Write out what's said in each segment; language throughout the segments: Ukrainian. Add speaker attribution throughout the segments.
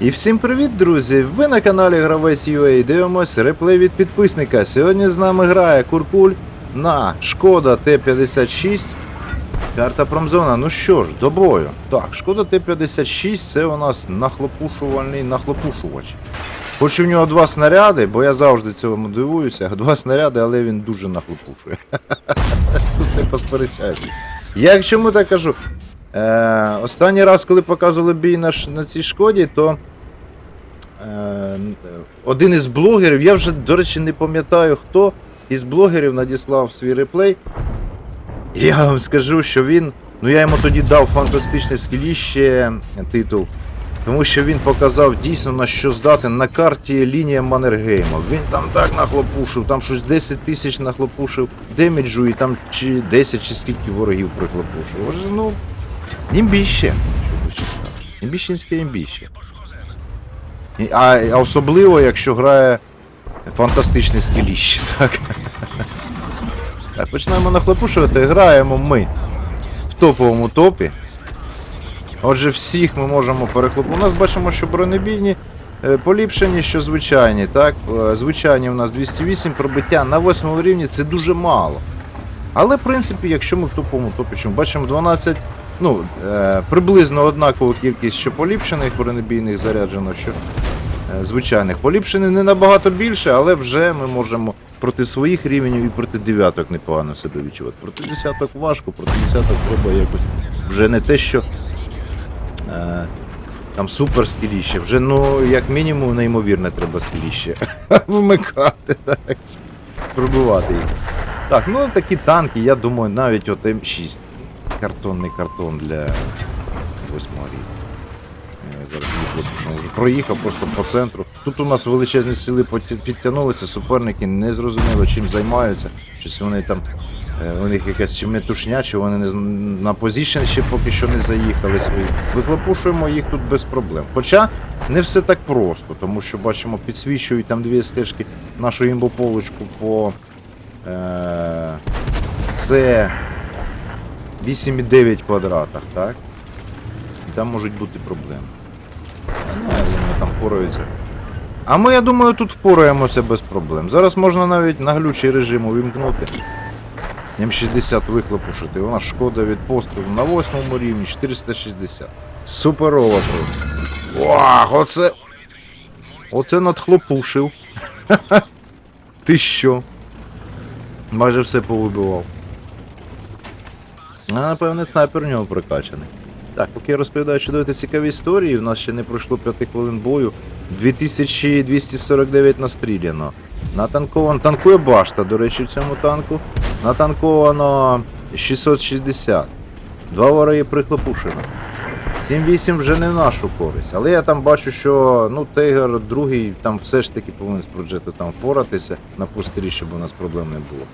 Speaker 1: І всім привіт, друзі! Ви на каналі Гравець UA дивимось реплей від підписника. Сьогодні з нами грає Куркуль на Шкода Т-56. Карта Промзона. Ну що ж, до бою. Так, Шкода Т-56 це у нас нахлопушувальний нахлопушувач. Хоч у нього два снаряди, бо я завжди цьому дивуюся. Два снаряди, але він дуже нахлопушує. Тут не посперечаєшся. Я як чому так кажу? Е, останній раз, коли показували бій на, на цій шкоді, то один із блогерів, я вже, до речі, не пам'ятаю, хто із блогерів надіслав свій реплей. Я вам скажу, що він. Ну я йому тоді дав фантастичне скіліще титул. Тому що він показав дійсно на що здатен на карті лінія Маннергейма. Він там так нахлопушив, там щось 10 тисяч нахлопушив деміджу і там чи 10 чи скільки ворогів прихлопушив. Отже, ну, імбіще, що сказати. Імбіщенське імбіще. А, особливо, якщо грає фантастичне скіліще, так. Так, починаємо нахлопушувати, граємо ми в топовому топі. Отже, всіх ми можемо перехлопити. У нас бачимо, що бронебійні е, поліпшені, що звичайні. Так? Е, Звичайні у нас 208 пробиття на 8 рівні це дуже мало. Але, в принципі, якщо ми в топовому топі, чому бачимо 12, ну, е, приблизно однакова кількість що поліпшених бронебійних заряджено, що звичайних. Поліпшених не набагато більше, але вже ми можемо проти своїх рівнів і проти дев'яток непогано себе відчувати. Проти десяток важко, проти десяток треба якось вже не те, що е, там супер скіліще. Вже, ну, як мінімум, неймовірне треба скіліще. Вмикати, так. Пробивати їх. Так, ну такі танки, я думаю, навіть от М6. Картонний картон для восьмого рівня. Зараз. Вже проїхав просто по центру. Тут у нас величезні сили підтягнулися, суперники не зрозуміло, чим займаються. Щось вони там. е, У них якась чи метушня, чи вони не на позішн ще поки що не заїхали свої. Вихлопушуємо їх тут без проблем. Хоча не все так просто, тому що бачимо, підсвічують там дві стежки нашу імбополочку по е, це 8,9 квадратах, так? І там можуть бути проблеми. Ну, я там впораються. А ми, я думаю, тут впораємося без проблем. Зараз можна навіть на глючий режим увімкнути. М60 вихлопушити. У нас шкода від пострілу на 8 рівні 460. Суперова просто. Вах, оце. Оце надхлопушив. Ти що? Майже все повибивав. А, напевне, снайпер у нього прокачаний. Так, поки я розповідаю чудові та цікаві історії, в нас ще не пройшло 5 хвилин бою. 2249 настріляно. Натанковано. Танкує башта, до речі, в цьому танку. Натанковано 660. Два вороги прихлопушено. 7-8 вже не в нашу користь. Але я там бачу, що ну, Тейгер другий там все ж таки повинен з проджету там впоратися на пустирі, щоб у нас проблем не було.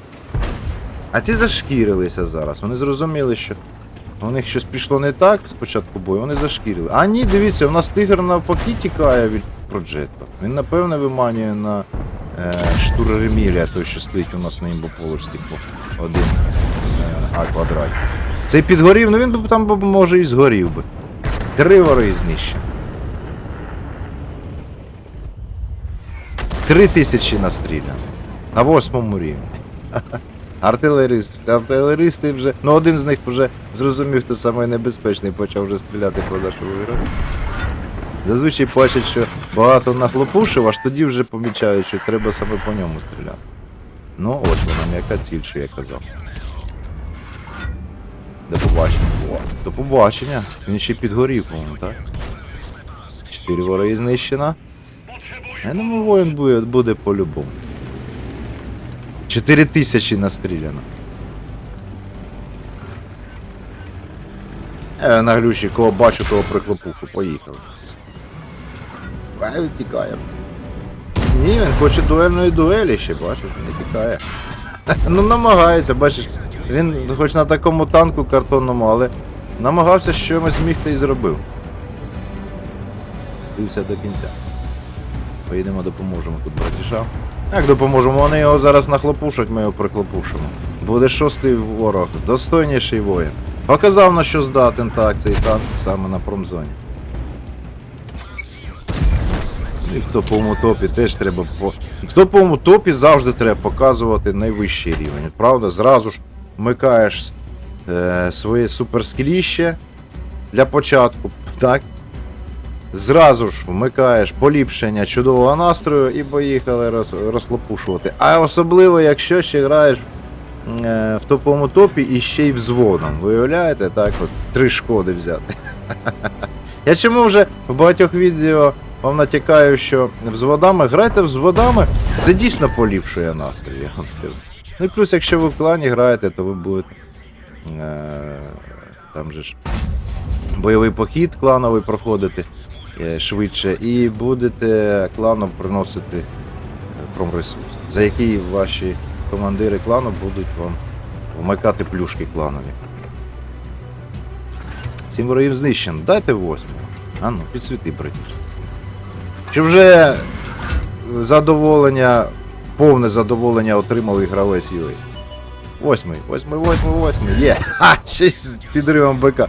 Speaker 1: А ті зашкірилися зараз. Вони зрозуміли, що у них щось пішло не так з початку бою, вони зашкірили. А ні, дивіться, у нас тигр навпаки тікає від проджету. Він напевне виманює на е, штур Ремілія, той, що стоїть у нас на імбополочці по один е, А квадраті. Цей підгорів, ну він би там може і згорів би. Три вори знищені. Три тисячі настріляно. На восьмому рівні. Артилерист. Артилеристи вже. Ну один з них вже зрозумів, хто самий небезпечний, почав вже стріляти по нашому герою. Зазвичай бачать, що багато нахлопушив, аж тоді вже помічають, що треба саме по ньому стріляти. Ну, ось вона м'яка ціль, що я казав. До побачення. До побачення. Він ще підгорів, по-моєму, так? Чотири вороги знищено. Я думаю, воїн буде, буде по-любому. Чотири тисячі настріляно. Е, на глючі, кого бачу, того прихлопуху. Поїхали. Хай тікає. Ні, він хоче дуельної дуелі ще, бачиш, не тікає. ну намагається, бачиш. Він хоч на такому танку картонному, але намагався що зміг та й зробив. Дився до кінця. Поїдемо, допоможемо тут братішам. Як допоможемо? Вони його зараз нахлопушать, ми його прихлопушимо. Буде шостий ворог, достойніший воїн. Показав на що здатен так цей танк саме на промзоні. І в топовому топі теж треба. В топовому топі завжди треба показувати найвищий рівень. Правда, зразу ж вмикаєш е, своє суперскіліще для початку, так? Зразу ж вмикаєш поліпшення чудового настрою і поїхали роз, розлопушувати. А особливо, якщо ще граєш е, в топовому топі і ще й взводом. Виявляєте, так от три шкоди взяти. Я чому вже в багатьох відео вам натякаю, що взводами грайте взводами, це дійсно поліпшує настрій, я вам скажу. Ну і плюс, якщо ви в клані граєте, то ви будете. Е, там же ж бойовий похід клановий проходити швидше, і будете кланом приносити е, промресурс, за який ваші командири клану будуть вам вмикати плюшки кланові. Сім ворогів знищено. Дайте восьму. А ну, підсвіти, братір. Чи вже задоволення, повне задоволення отримав і гравець UA? Восьмий, восьмий, восьмий, восьмий. Є! Ха! Ще з підривом БК.